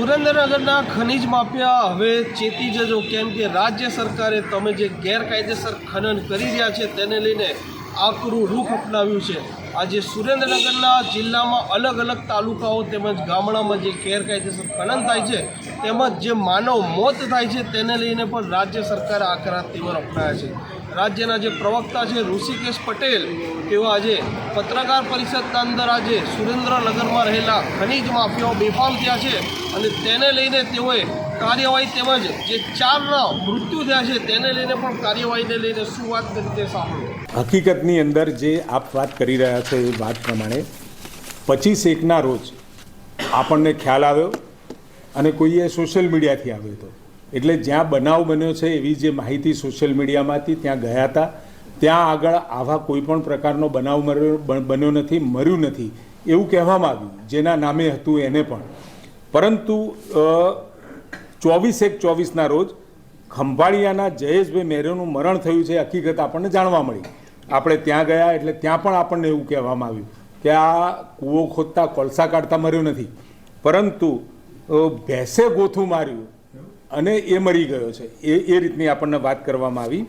સુરેન્દ્રનગરના ખનિજ માફિયા હવે ચેતી જજો. કેમ કે રાજ્ય સરકારે તમે જે ગેરકાયદેસર ખનન કરી રહ્યા છે તેને લઈને આકરું રૂખ અપનાવ્યું છે. આજે સુરેન્દ્રનગરના જિલ્લામાં અલગ અલગ તાલુકાઓ તેમજ ગામડામાં જે ગેરકાયદેસર ખનન થાય છે તેમજ જે માનવ મોત થાય છે તેને લઈને પણ રાજ્ય સરકારે આકરા તેવર અપનાવ્યા છે. રાજ્યના જે પ્રવક્તા છે ઋષિકેશ પટેલ, તેઓ આજે પત્રકાર પરિષદના અંદર આજે સુરેન્દ્રનગરમાં રહેલા ખનીજ માફિયાઓ બેફામ થયા છે અને તેને લઈને તેઓએ કાર્યવાહી તેમજ જે ચારના મૃત્યુ થયા છે તેને લઈને પણ કાર્યવાહીને લઈને શું વાત કરી તે સાંભળો. હકીકતની અંદર જે આપ વાત કરી રહ્યા છો એ વાત પ્રમાણે પચીસ એકના રોજ આપણને ખ્યાલ આવ્યો અને કોઈએ સોશિયલ મીડિયાથી આવ્યો હતો. એટલે જ્યાં બનાવ બન્યો છે એવી જે માહિતી સોશિયલ મીડિયામાંથી ત્યાં ગયા હતા, ત્યાં આગળ આવા કોઈ પણ પ્રકારનો બનાવ મર્યો બન્યો નથી, મર્યું નથી, એવું કહેવામાં આવ્યું, જેના નામે હતું એને પણ. પરંતુ ચોવીસ એક ચોવીસના રોજ ખંભાળિયાના જયેશભાઈ મેરેનું મરણ થયું છે, હકીકત આપણને જાણવા મળી. આપણે ત્યાં ગયા એટલે ત્યાં પણ આપણને એવું કહેવામાં આવ્યું કે આ કૂવો ખોદતા, કોલસા કાઢતા મર્યો નથી. પરંતુ ભેંસે ગોથું માર્યું અને એ મરી ગયો છે. એ એ રીતની આપણને વાત કરવામાં આવી.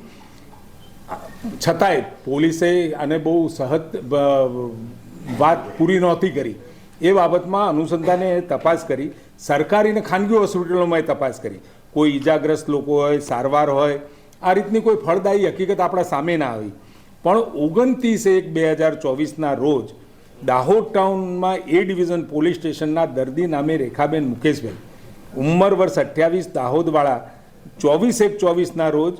છતાંય પોલીસે આને બહુ સહજ વાત પૂરી નહોતી કરી. એ બાબતમાં અનુસંધાને તપાસ કરી. સરકારી અને ખાનગી હોસ્પિટલોમાં એ તપાસ કરી. કોઈ ઈજાગ્રસ્ત લોકો હોય, સારવાર હોય, આ રીતની કોઈ ફળદાયી હકીકત આપણા સામે ના આવી. પણ ઓગણત્રીસ એક બે હજાર ચોવીસના રોજ દાહોદ ટાઉનમાં એ ડિવિઝન પોલીસ સ્ટેશનના દર્દી નામે રેખાબેન મુકેશભાઈ ઉંમર વર્ષ અઠ્યાવીસ દાહોદવાળા ચોવીસ એક ચોવીસના રોજ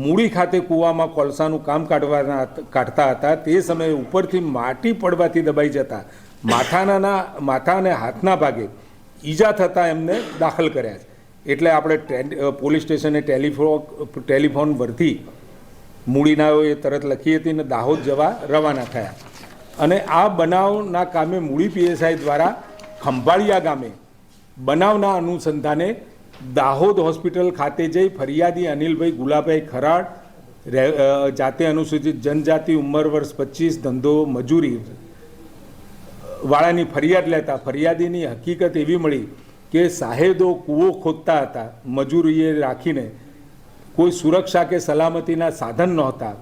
મૂડી ખાતે કૂવામાં કોલસાનું કામ કાઢવાના કાઢતા હતા. તે સમયે ઉપરથી માટી પડવાથી દબાઈ જતા માથાના માથા અને હાથના ભાગે ઈજા થતાં એમને દાખલ કર્યા છે. એટલે આપણે પોલીસ સ્ટેશને ટેલિફોન ટેલિફોન પરથી મૂડીનાઓએ તરત લખી હતી અને દાહોદ જવા રવાના થયા. અને આ બનાવના કામે મૂડી પીએસઆઈ દ્વારા ખંભાળિયા ગામે બનાવના અનુસંધાને દાહોદ હોસ્પિટલ ખાતે જઈ ફરિયાદી અનિલભાઈ ગુલાભાઈ ખરાડ જાતે અનુસૂચિત જનજાતિ, ઉંમર વર્ષ પચીસ, ધંધો, મજૂરી વાળાની ફરિયાદ લેતા ફરિયાદીની હકીકત એવી મળી કે સાહેદો કૂવો ખોદતા હતા, મજૂરીએ રાખીને. કોઈ સુરક્ષા કે સલામતીના સાધન નહોતા.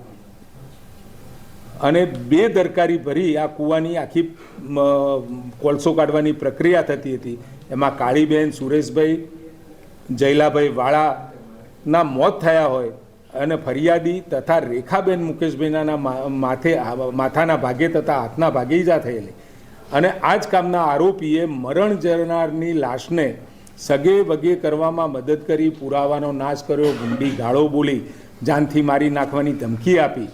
અને બે દરકારી ભરી આ કૂવાની આખી કોલસો કાઢવાની પ્રક્રિયા થતી હતી. એમાં કાળીબેન, સુરેશભાઈ, જયલાભાઈ વાળાના મોત થયા હોય અને ફરિયાદી તથા રેખાબેન મુકેશભાઈના માથે માથાના ભાગે તથા હાથના ભાગે ઈજા થયેલી. અને આ જ કામના આરોપીએ મરણ જરનારની લાશને સગે વગે કરવામાં મદદ કરી પુરાવાનો નાશ કર્યો, ગુંડી ગાળો બોલી, જાનથી મારી નાખવાની ધમકી આપી.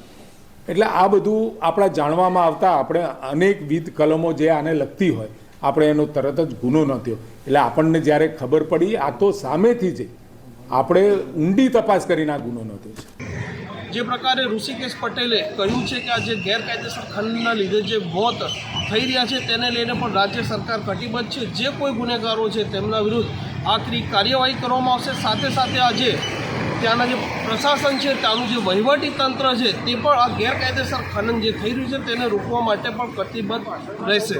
એટલે આ બધું આપણા જાણવામાં આવતા આપણે અનેકવિધ કલમો જે આને લગતી હોય. આપણે એનો તરત જ ગુનો ન થયો. એટલે આપણને જ્યારે ખબર પડી, આ તો સામેથી જ આપણે ઊંડી તપાસ કરીને આ ગુનો નોંધ્યો છે. જે પ્રકારે ઋષિકેશ પટેલે કહ્યું છે કે આ જે ગેરકાયદેસર ખનનના લીધે જે મોત થઈ રહ્યા છે, તેને લઈને પણ રાજ્ય સરકાર કટિબદ્ધ છે. જે કોઈ ગુનેગારો છે, તેમના વિરુદ્ધ આકરી કાર્યવાહી કરવામાં આવશે. સાથે સાથે આજે ત્યાંના જે પ્રશાસન છે, ત્યાંનું જે વહીવટી તંત્ર છે, તે પણ આ ગેરકાયદેસર ખનન જે થઈ રહ્યું છે, તેને રોકવા માટે પણ કટિબદ્ધ રહેશે.